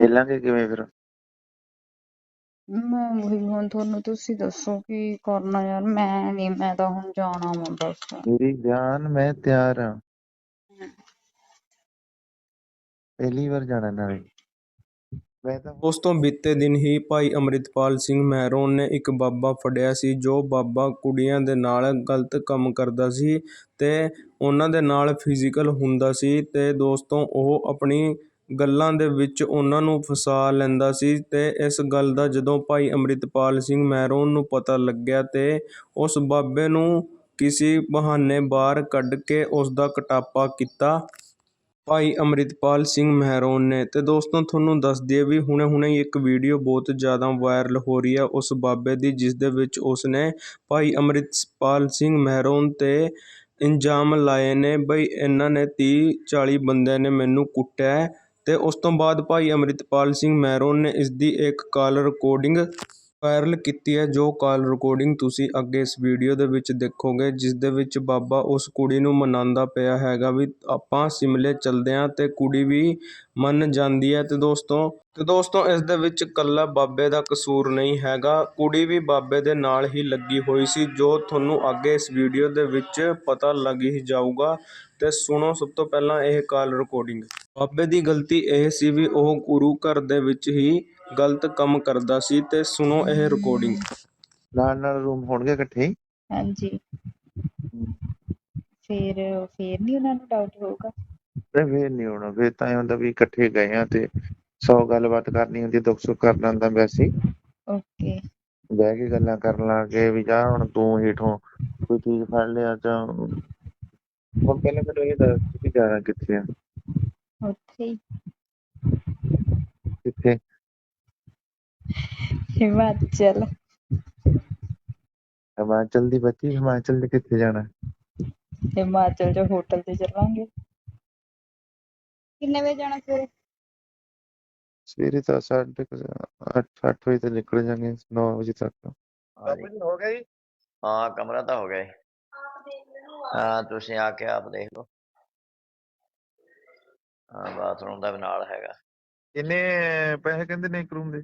ਚੱਲਾਂਗੇ ਕਿਵੇਂ ਫਿਰ ਮੈਂ ਉਹੀ ਹੁਣ ਤੁਹਾਨੂੰ ਤੁਸੀਂ ਦੱਸੋ ਕੀ ਕਰਨਾ ਯਾਰ ਮੈਂ ਨਹੀਂ ਮੈਂ ਤਾਂ ਹੁਣ ਜਾਣਾ ਵਾ ਬਸ ਮੇਰੀ ਜਾਨ ਮੈਂ ਤਿਆਰ ਹਾਂ ਪਹਿਲੀ ਵਾਰ ਜਾਣਾ ਨਾਲੇ ਮੈਂ ਤਾਂ ਦੋਸਤੋ ਬੀਤੇ ਦਿਨ ਹੀ ਭਾਈ ਅੰਮ੍ਰਿਤਪਾਲ ਸਿੰਘ ਮਹਿਰੋਂ ਨੇ ਇੱਕ ਬਾਬਾ ਫੜਿਆ ਸੀ ਜੋ ਬਾਬਾ ਕੁੜੀਆਂ ਦੇ ਨਾਲ ਗਲਤ ਕੰਮ ਕਰਦਾ ਸੀ ਤੇ ਉਹਨਾਂ ਦੇ ਨਾਲ ਫਿਜ਼ੀਕਲ ਹੁੰਦਾ ਸੀ ਤੇ ਦੋਸਤੋ ਉਹ ਆਪਣੀ ਗੱਲਾਂ ਦੇ ਵਿੱਚ ਉਹਨਾਂ ਨੂੰ ਫਸਾ ਲੈਂਦਾ ਸੀ ਤੇ ਇਸ ਗੱਲ ਦਾ ਜਦੋਂ ਭਾਈ ਅੰਮ੍ਰਿਤਪਾਲ ਸਿੰਘ ਮਹਿਰੋਂ ਨੂੰ ਪਤਾ ਲੱਗਿਆ ਤੇ ਉਸ ਬਾਬੇ ਨੂੰ ਕਿਸੇ ਬਹਾਨੇ ਬਾਹਰ ਕੱਢ ਕੇ ਉਸ ਦਾ ਕਟਾਪਾ ਕੀਤਾ। ਭਾਈ ਅੰਮ੍ਰਿਤਪਾਲ ਸਿੰਘ ਮਹਿਰੋਨ ਨੇ ਤੇ ਦੋਸਤੋ, ਤੁਹਾਨੂੰ ਦੱਸ ਦਈਏ ਵੀ ਹੁਣੇ ਹੁਣੇ ਇੱਕ ਵੀਡੀਓ ਬਹੁਤ ਜ਼ਿਆਦਾ ਵਾਇਰਲ ਹੋ ਰਹੀ ਹੈ ਉਸ ਬਾਬੇ ਦੀ, ਜਿਸ ਦੇ ਵਿੱਚ ਉਸਨੇ ਭਾਈ ਅੰਮ੍ਰਿਤਪਾਲ ਸਿੰਘ ਮਹਿਰੋਨ ਤੇ ਇੰਜਾਮ ਲਾਏ ਨੇ ਬਈ ਇਹਨਾਂ ਨੇ 30 40 ਬੰਦਿਆਂ ਨੇ ਮੈਨੂੰ ਕੁੱਟਿਆ। ਅਤੇ ਉਸ ਤੋਂ ਬਾਅਦ ਭਾਈ ਅੰਮ੍ਰਿਤਪਾਲ ਸਿੰਘ ਮਹਿਰੋਨ ਨੇ ਇਸ ਦੀ ਇੱਕ ਕਾਲ ਰਿਕਾਰਡਿੰਗ ਵਾਇਰਲ ਕੀਤੀ ਹੈ, ਜੋ ਕਾਲ ਰਿਕਾਰਡਿੰਗ ਤੁਸੀਂ ਅੱਗੇ ਇਸ ਵੀਡੀਓ ਦੇ ਵਿੱਚ ਦੇਖੋਗੇ, ਜਿਸ ਦੇ ਵਿੱਚ ਬਾਬਾ ਉਸ ਕੁੜੀ ਨੂੰ ਮਨਾਉਂਦਾ ਪਿਆ ਹੈਗਾ ਵੀ ਆਪਾਂ ਸਿਮਲੇ ਚੱਲਦੇ ਹਾਂ ਅਤੇ ਕੁੜੀ ਵੀ ਮੰਨ ਜਾਂਦੀ ਹੈ। ਅਤੇ ਦੋਸਤੋ ਅਤੇ ਦੋਸਤੋ, ਇਸ ਦੇ ਵਿੱਚ ਇਕੱਲਾ ਬਾਬੇ ਦਾ ਕਸੂਰ ਨਹੀਂ ਹੈਗਾ। ਕੁੜੀ ਵੀ ਬਾਬੇ ਦੇ ਨਾਲ ਹੀ ਲੱਗੀ ਹੋਈ ਸੀ, ਜੋ ਤੁਹਾਨੂੰ ਅੱਗੇ ਇਸ ਵੀਡੀਓ ਦੇ ਵਿੱਚ ਪਤਾ ਲੱਗ ਹੀ ਜਾਊਗਾ। ਅਤੇ ਸੁਣੋ ਸਭ ਤੋਂ ਪਹਿਲਾਂ ਇਹ ਕਾਲ ਰਿਕਾਰਡਿੰਗ ਬਾਬੇ ਦੀ ਗਲਤੀ ਇਹ ਸੀ ਵੀ ਉਹ ਗੁਰੂ ਘਰ ਦੇ ਵਿੱਚ ਹੀ ਗਲਤ ਕੰਮ ਕਰਦਾ ਸੀ ਤੇ ਸੁਣੋ ਇਹ ਰਿਕਾਰਡਿੰਗ ਨਾਲ ਨਾਲ ਰੂਮ ਹੋਣਗੇ ਇਕੱਠੇ ਹੀ? ਹਾਂਜੀ। ਫੇਰ ਫੇਰ ਨਹੀਂ ਉਹਨਾਂ ਨੂੰ ਡਾਊਟ ਹੋਊਗਾ? ਤੇ ਫੇਰ ਨਹੀਂ ਹੋਣਾ। ਫੇਰ ਤਾਂ ਇਹ ਹੁੰਦਾ ਵੀ ਇਕੱਠੇ ਗਏ ਆ ਤੇ ਸੌ ਗੱਲਬਾਤ ਕਰਨੀ ਹੁੰਦੀ ਦੁੱਖ ਸੁੱਖ ਕਰਨਾ ਹੁੰਦਾ ਵੈਸੇ ਹੀ। ਓਕੇ। ਬਹਿ ਕੇ ਗੱਲਾਂ ਕਰਨ ਲੱਗੇ ਵੀ ਜਾ ਹੁਣ ਤੂੰ ਹੀਠੋਂ ਕੋਈ ਚੀਜ਼ ਫੜ ਲਿਆ ਤਾਂ ਹੁਣ ਪਹਿਲਾਂ ਮੈਨੂੰ ਇਹ ਦੱਸ ਤੁਸੀਂ ਜਾਣਾ ਕਿੱਥੇ ਆ। ਉੱਥੇ ਹੀ ਕਿੱਥੇ ਹਿਮਾਚਲ ਹਿਮਾਚਲ ਦੀ ਬੱਚੀ ਹਿਮਾਚਲ ਦੇ ਕਿੱਥੇ ਜਾਣਾ ਹਿਮਾਚਲ ਚ ਹੋਟਲ ਤੇ ਚੱਲਾਂਗੇ ਕਿੰਨੇ ਵਜੇ ਜਾਣਾ ਸਵੇਰੇ ਸਵੇਰੇ ਤਾਂ ਸਾਢੇ ਕੁ ਅੱਠ ਅੱਠ ਵਜੇ ਤੱਕ ਨਿਕਲ ਜਾਗੇ 9 ਵਜੇ ਤੱਕ ਹਾਂਜੀ ਹੋ ਗਿਆ ਜੀ ਹਾਂ ਕਮਰਾ ਤਾਂ ਹੋ ਗਿਆ ਜੀ ਹਾਂ ਤੁਸੀਂ ਆ ਕੇ ਆਪ ਦੇਖ ਲਓ ਹਾਂ ਬਾਥਰੂਮ ਦਾ ਵੀ ਨਾਲ ਹੈਗਾ। ਕਿੰਨੇ ਪੈਸੇ ਕਹਿੰਦੇ ਨੇ ਇੱਕ ਰੂਮ ਦੇ।